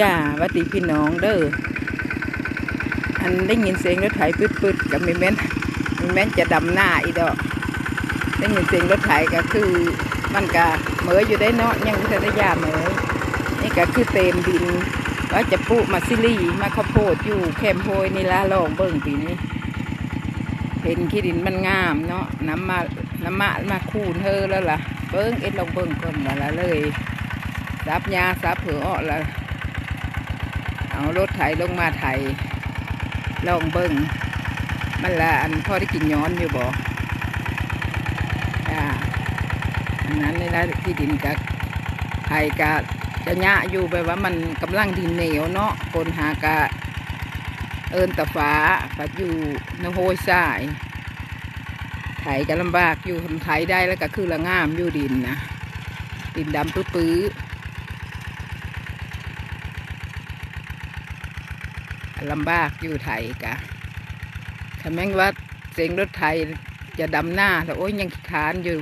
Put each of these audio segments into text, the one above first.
จ้าวัดดีพี่น้องเด้ออันได้ยินเสียงรถไถปืดๆกับมีแม่นมีแม่นจะดำหน้าอีดอกได้ยินเสียงรถไถก็คือมันก็เหมออยู่ได้เนาะยังพัทยาเหมอนี่ก็คือเต็มดินว่าจะปลูมาซิลี่มาข้าวโพดอยู่แคมโพยนี่ละลองเบิ่งปีนี้เห็นขี้ดินมันงามเนาะน้ำมาน้ำมามาคูนเธอแล้วล่ะเบิ้งเอ็ดลองเบิ้งก่อนละเลยซับยาซับเผืออ้อละ เอารถไถลงมาไถลองเบิ้งมันละอันพ่อได้กินย้อนอยู่บ่อ่าอันนั้นนี่ละที่ดินกับไถกะจะยะอยู่แบบว่ามันกำลังดินเหนียวเนาะคนหากะเอินตะฟ้าปัดอยู่นโฮยสายไถก็ลำบากอยู่ทำไถได้แล้วก็คือละงามอยู่ดินนะดินดำปื้อ ลำบากอยู่ไถกะถ้าแม่งว่าเสียงรถไถจะดำหน้าแต่โอ้ยยังขี้คร้านอยู่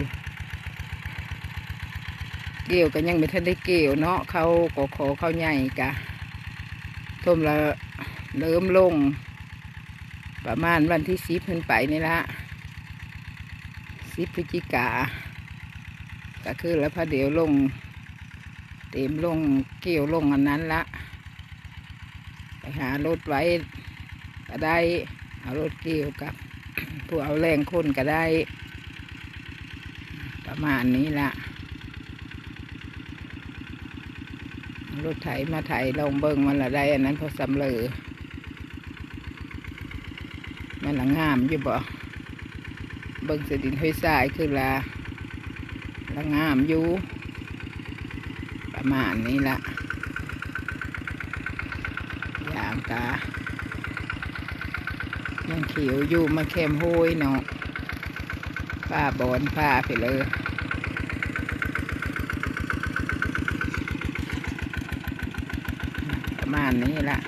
เกี่ยวกันยังไม่ทันได้เกี่ยวเนาะเขาก็ขอเขาใหญ่กะทมละเริ่มลง ประมาณวันที่สิบขึ้นไปนี่ละสิบพฤศจิกาก็คือแล้วพอเดียวลง เต็มลงเกี่ยวลงอันนั้นละ หารถไว้ก็ได้เอารถเกี่ยวกับ ผู้เอาแรงคนก็ได้ ประมาณนี้ละรถไถมาไถลงเบิ้งมันละได้ อันนั้นพอสำเร็จมันละงามอยู่บ่เบิ้งสดินห้อยทรายคือละละงามอยู่ประมาณนี้ละามกา ยังเขียวอยู่มาเข้มห้ยเนาะป้าบอนป้าไปเลยประมาณนี้ละ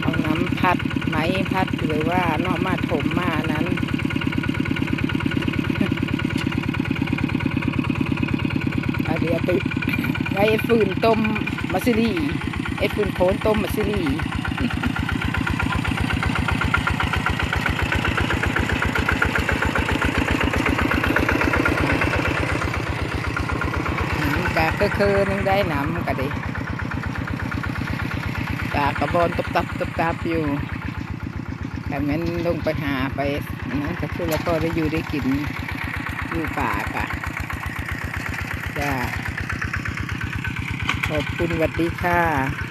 เอาน้ำพัด ไหมพัดหรือว่านอกมาถมมานั้นเอาเดี๋ยวไปไว้ฟืนต้มมัสซิลีไอ้ฟืนโคนต้มมัสซิลีน้ำกะคือคือนึงได้น้ำกะดิตากระบอนตบตับตบตับอยู่ แต่งั้นลงไปหาไปนนั้นก็คือแล้วก็ได้อยู่ได้กินอยู่ป่ากะจ้าขอบคุณวัสดีค่ะ